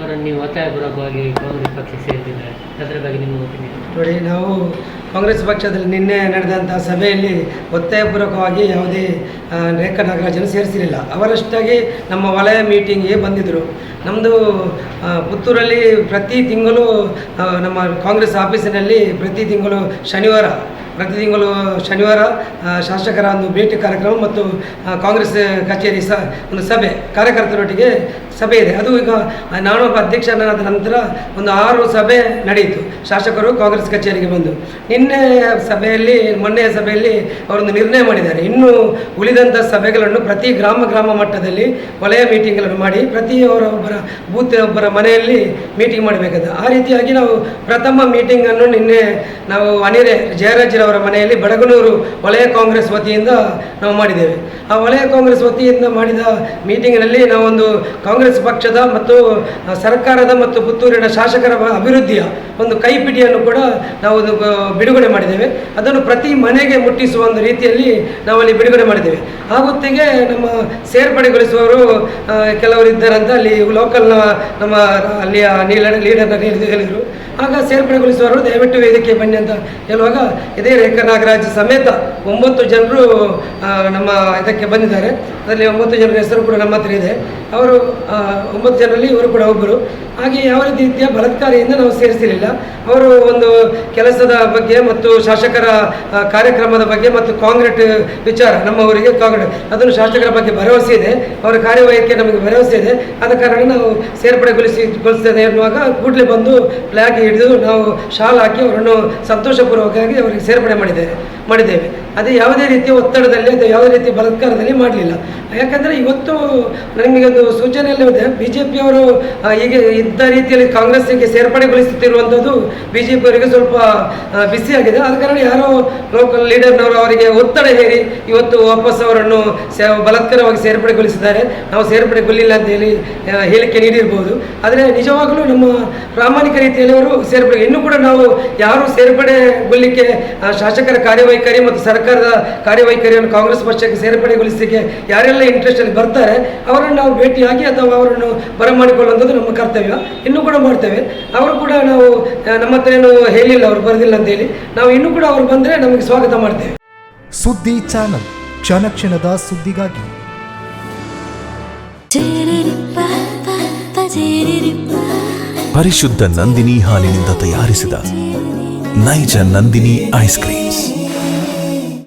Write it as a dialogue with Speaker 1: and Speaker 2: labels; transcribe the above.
Speaker 1: ಅವರನ್ನು ನೀವು ಒತ್ತಾಯಪೂರ್ವಕವಾಗಿ ಕಾಂಗ್ರೆಸ್ ಪಕ್ಷ ಸೇರಿದ್ದಾರೆ? ಅದರ ಬಗ್ಗೆ ನಿಮ್ಮ ಒಪಿನಿಯನ್
Speaker 2: ನೋಡಿ, ನಾವು ಕಾಂಗ್ರೆಸ್ ಪಕ್ಷದಲ್ಲಿ ನಿನ್ನೆ ನಡೆದಂಥ ಸಭೆಯಲ್ಲಿ ಒತ್ತಾಯಪೂರ್ವಕವಾಗಿ ಯಾವುದೇ ರೇಖ ನಾಗರಾಜನ್ನು ಸೇರಿಸಿರಲಿಲ್ಲ. ಅವರಷ್ಟಾಗಿ ನಮ್ಮ ವಲಯ ಮೀಟಿಂಗ್ಗೆ ಬಂದಿದ್ದರು ನಮ್ಮದು ಪುತ್ತೂರಲ್ಲಿ ಪ್ರತಿ ತಿಂಗಳು ನಮ್ಮ ಕಾಂಗ್ರೆಸ್ ಆಫೀಸಿನಲ್ಲಿ ಪ್ರತಿ ತಿಂಗಳು ಶನಿವಾರ, ಪ್ರತಿ ತಿಂಗಳು ಶನಿವಾರ ಶಾಸಕರ ಒಂದು ಭೇಟಿ ಕಾರ್ಯಕ್ರಮ ಮತ್ತು ಕಾಂಗ್ರೆಸ್ ಕಚೇರಿ ಸ, ಒಂದು ಸಭೆ, ಕಾರ್ಯಕರ್ತರೊಟ್ಟಿಗೆ ಸಭೆ ಇದೆ. ಅದು ಈಗ ನಾನು ಅಧ್ಯಕ್ಷನಾದ ನಂತರ ಒಂದು ಆರು ಸಭೆ ನಡೆಯಿತು. ಶಾಸಕರು ಕಾಂಗ್ರೆಸ್ ಕಚೇರಿಗೆ ಬಂದು. ನಿನ್ನೆ ಸಭೆಯಲ್ಲಿ, ಮೊನ್ನೆಯ ಸಭೆಯಲ್ಲಿ ಅವರೊಂದು ನಿರ್ಣಯ ಮಾಡಿದ್ದಾರೆ. ಇನ್ನು ಉಳಿದಂಥ ಸಭೆಗಳನ್ನು ಪ್ರತಿ ಗ್ರಾಮ ಗ್ರಾಮ ಮಟ್ಟದಲ್ಲಿ ವಲಯ ಮೀಟಿಂಗ್ಗಳನ್ನು ಮಾಡಿ, ಪ್ರತಿ ಅವರ ಒಬ್ಬರ ಬೂತ್ ಒಬ್ಬರ ಮನೆಯಲ್ಲಿ ಮೀಟಿಂಗ್ ಮಾಡಬೇಕಾದ. ಆ ರೀತಿಯಾಗಿ ನಾವು ಪ್ರಥಮ ಮೀಟಿಂಗನ್ನು ನಿನ್ನೆ ನಾವು ಅನಿರೆ ಜಯರಾಜರವರ ಮನೆಯಲ್ಲಿ ಬಡಗನೂರು ವಲಯ ಕಾಂಗ್ರೆಸ್ ವತಿಯಿಂದ ನಾವು ಮಾಡಿದ್ದೇವೆ. ಆ ವಲಯ ಕಾಂಗ್ರೆಸ್ ವತಿಯಿಂದ ಮಾಡಿದ ಮೀಟಿಂಗ್ನಲ್ಲಿ ನಾವೊಂದು ಕಾಂಗ್ರೆಸ್ ಪಕ್ಷದ ಮತ್ತು ಸರ್ಕಾರದ ಮತ್ತು ಪುತ್ತೂರಿನ ಶಾಸಕರ ಅಭಿವೃದ್ಧಿಯ ಒಂದು ಕೈಪಿಡಿಯನ್ನು ಕೂಡ ನಾವು ಬಿಡುಗಡೆ ಮಾಡಿದ್ದೇವೆ. ಅದನ್ನು ಪ್ರತಿ ಮನೆಗೆ ಮುಟ್ಟಿಸುವ ಒಂದು ರೀತಿಯಲ್ಲಿ ನಾವಲ್ಲಿ ಬಿಡುಗಡೆ ಮಾಡಿದ್ದೇವೆ. ಆ ಹೊತ್ತಿಗೆ ನಮ್ಮ ಸೇರ್ಪಡೆಗೊಳಿಸುವವರು ಕೆಲವರು ಇದ್ದಾರಂತ ಅಲ್ಲಿ ಲೋಕಲ್ನ ನಮ್ಮ ಅಲ್ಲಿಯ ಲೀಡರ್ನ ಹೇಳಿದರು. ಆಗ ಸೇರ್ಪಡೆಗೊಳಿಸುವವರು, ದಯವಿಟ್ಟು ವೇದಿಕೆ ಬನ್ನಿ ಅಂತ ಹೇಳುವಾಗ, ಇದೇ ರೇಖಾ ನಾಗರಾಜ್ ಸಮೇತ ಒಂಬತ್ತು ಜನರು ನಮ್ಮ ಇದಕ್ಕೆ ಬಂದಿದ್ದಾರೆ. ಅದರಲ್ಲಿ ಒಂಬತ್ತು ಜನರ ಹೆಸರು ಕೂಡ ನಮ್ಮ ಹತ್ರ ಇದೆ. ಅವರು ಒಂಬತ್ತು ಜನರಲ್ಲಿ ಇವರು ಕೂಡ ಒಬ್ಬರು. ಹಾಗೆ ಯಾವ ರೀತಿಯ ಬಲತ್ಕಾರಿಯಿಂದ ನಾವು ಸೇರಿಸಿರಲಿಲ್ಲ. ಅವರು ಒಂದು ಕೆಲಸದ ಬಗ್ಗೆ ಮತ್ತು ಶಾಸಕರ ಕಾರ್ಯಕ್ರಮದ ಬಗ್ಗೆ ಮತ್ತು ಕಾಂಗ್ರೆಟ್ ವಿಚಾರ, ನಮ್ಮ ಊರಿಗೆ ಕಾಂಗ್ರೆಟ್. ಅದನ್ನು ಶಾಸಕರ ಬಗ್ಗೆ ಭರವಸೆ ಇದೆ. ಅವರ ಕಾರ್ಯವೈಖರಿ ನಮಗೆ ಭರವಸೆ ಇದೆ. ಆದ ಕಾರಣ ನಾವು ಸೇರ್ಪಡೆಗೊಳಿಸಿ ಗೊಳಿಸ್ತೇನೆ ಎನ್ನುವಾಗ ಕೂಡಲೇ ಬಂದು ಫ್ಲಾಗ್ ಹಿಡಿದು ನಾವು ಶಾಲ್ ಹಾಕಿ ಅವರನ್ನು ಸಂತೋಷಪೂರ್ವಕವಾಗಿ ಅವರಿಗೆ ಸೇರ್ಪಡೆ ಮಾಡಿದ್ದೇವೆ ಮಾಡಿದ್ದೇವೆ. ಅದೇ ಯಾವುದೇ ರೀತಿಯ ಒತ್ತಡದಲ್ಲಿ ಅಥವಾ ಯಾವುದೇ ರೀತಿ ಬಲತ್ಕಾರದಲ್ಲಿ ಮಾಡಲಿಲ್ಲ. ಯಾಕಂದರೆ ಇವತ್ತು ನನಗೆ ಒಂದು ಸೂಚನೆಯಲ್ಲಿ ಇದೆ. ಬಿ ಜೆ ಪಿಯವರು ಹೀಗೆ ಇದ್ದ ರೀತಿಯಲ್ಲಿ ಕಾಂಗ್ರೆಸ್ಸಿಗೆ ಸೇರ್ಪಡೆಗೊಳಿಸುತ್ತಿರುವಂಥದ್ದು ಬಿ ಜೆ ಪಿಯವರಿಗೆ ಸ್ವಲ್ಪ ಬಿಸಿಯಾಗಿದೆ ಆದ ಕಾರಣ ಯಾರೋ ಲೋಕಲ್ ಲೀಡರ್ನವರು ಅವರಿಗೆ ಒತ್ತಡ ಹೇರಿ ಇವತ್ತು ವಾಪಸ್ ಅವರನ್ನು ಬಲಾತ್ಕಾರವಾಗಿ ಸೇರ್ಪಡೆಗೊಳಿಸಿದ್ದಾರೆ ನಾವು ಸೇರ್ಪಡೆಗೊಳ್ಳಿಲ್ಲ ಅಂತ ಹೇಳಿ ಹೇಳಿಕೆ ನೀಡಿರ್ಬೋದು. ಆದರೆ ನಿಜವಾಗಲೂ ನಮ್ಮ ಪ್ರಾಮಾಣಿಕ ರೀತಿಯಲ್ಲಿ ಅವರು ಸೇರ್ಪಡೆ ಇನ್ನೂ ಕೂಡ ನಾವು ಯಾರು ಸೇರ್ಪಡೆಗೊಳ್ಳಿಕ್ಕೆ ಶಾಸಕರ ಶಾಸಕರ ಕಾರ್ಯವೈಖರಿ ಮತ್ತು ಸರ್ಕಾರದ ಕಾರ್ಯವೈಖರಿಯನ್ನು ಕಾಂಗ್ರೆಸ್ ಪಕ್ಷಕ್ಕೆ ಸೇರ್ಪಡೆಗೊಳಿಸಲಿಕ್ಕೆ ಯಾರೆಲ್ಲ ಇಂಟ್ರೆಸ್ಟಲ್ಲಿ ಬರ್ತಾರೆ ಅವರನ್ನು ನಾವು ಭೇಟಿಯಾಗಿ ಅಥವಾ ಅವರನ್ನು ಬರಮಾಡಿಕೊಳ್ಳುವಂಥದ್ದು ನಮ್ಮ ಕರ್ತವ್ಯ. ಇನ್ನೂ ಕೂಡ ಮಾಡ್ತೇವೆ. ಅವರು ಕೂಡ ನಾವು ನಮ್ಮ ಹತ್ರ ಏನು ಹೇಳಿಲ್ಲ ಅವರು ಬರೆದಿಲ್ಲ ಅಂತೇಳಿ. ನಾವು ಇನ್ನೂ ಕೂಡ ಅವರು ಬಂದರೆ ನಮಗೆ ಸ್ವಾಗತ ಮಾಡ್ತೇವೆ.
Speaker 3: ಸುದ್ದಿ ಚಾನಲ್ ಕ್ಷಣ ಕ್ಷಣದ ಸುದ್ದಿಗಾಗಿ.
Speaker 4: ಪರಿಶುದ್ಧ ನಂದಿನಿ ಹಾಲಿನಿಂದ ತಯಾರಿಸಿದ ನೈಜ ನಂದಿನಿ ಐಸ್ ಕ್ರೀಮ್ಸ್.